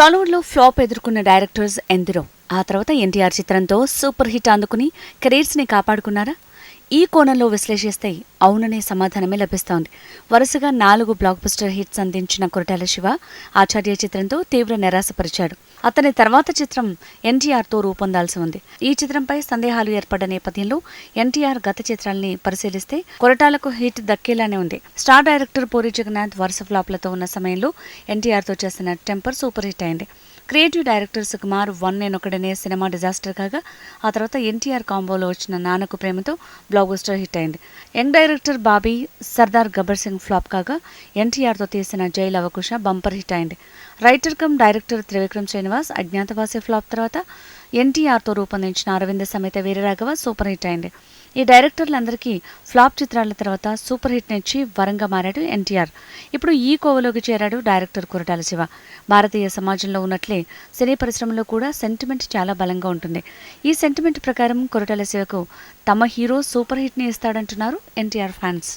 టాలీవుడ్లో ఫ్లాప్ ఎదుర్కొన్న డైరెక్టర్స్ ఎందరో? ఆ తర్వాత ఎన్టీఆర్ చిత్రంతో సూపర్ హిట్ అందుకుని కెరీర్స్ని కాపాడుకున్నారా? ఈ కోణంలో విశ్లేషిస్తే అవుననే సమాధానమే లభిస్తోంది. వరుసగా నాలుగు బ్లాక్ బస్టర్ హిట్స్ అందించిన కొరటాల శివ ఆచార్య చిత్రంతో తీవ్ర నిరాశపరిచాడు. అతని తర్వాత చిత్రం ఎన్టీఆర్తో రూపొందాల్సి ఉంది. ఈ చిత్రంపై సందేహాలు ఏర్పడ్డ నేపథ్యంలో ఎన్టీఆర్ గత చిత్రాల్ని పరిశీలిస్తే కొరటాలకు హిట్ దక్కేలానే ఉంది. స్టార్ డైరెక్టర్ పూరి జగన్నాథ్ వరుస ఫ్లాప్లతో ఉన్న సమయంలో ఎన్టీఆర్తో చేసిన టెంపర్ సూపర్ హిట్ అయింది. క్రియేటివ్ డైరెక్టర్ సుకుమార్ వన్ నేనొకడనే సినిమా డిజాస్టర్ కాగా ఆ తర్వాత ఎన్టీఆర్ కాంబోలో వచ్చిన Nannaku Prematho blockbuster hit అయింది. Young director Bobby Sardaar Gabbar Singh flop కాగా ఎన్టీఆర్తో తీసిన జైల్ అవకుశ బంపర్ హిట్ అయింది. Writer cum director Trivikram Srinivas Agnyaathavaasi flop తర్వాత ఎన్టీఆర్తో రూపొందించిన అరవింద సమేత వీరరాఘవ సూపర్ హిట్ అయింది. ఈ డైరెక్టర్లందరికీ ఫ్లాప్ చిత్రాల తర్వాత సూపర్ హిట్ నుంచి వరంగా మారాడు ఎన్టీఆర్. ఇప్పుడు ఈ కోవలోకి చేరాడు డైరెక్టర్ కురటాల శివ. భారతీయ సమాజంలో ఉన్నట్లే సినీ పరిశ్రమలో కూడా సెంటిమెంట్ చాలా బలంగా ఉంటుంది. ఈ సెంటిమెంట్ ప్రకారం కురటాల శివకు తమ హీరో సూపర్ హిట్ని ఇస్తాడంటున్నారు ఎన్టీఆర్ ఫ్యాన్స్.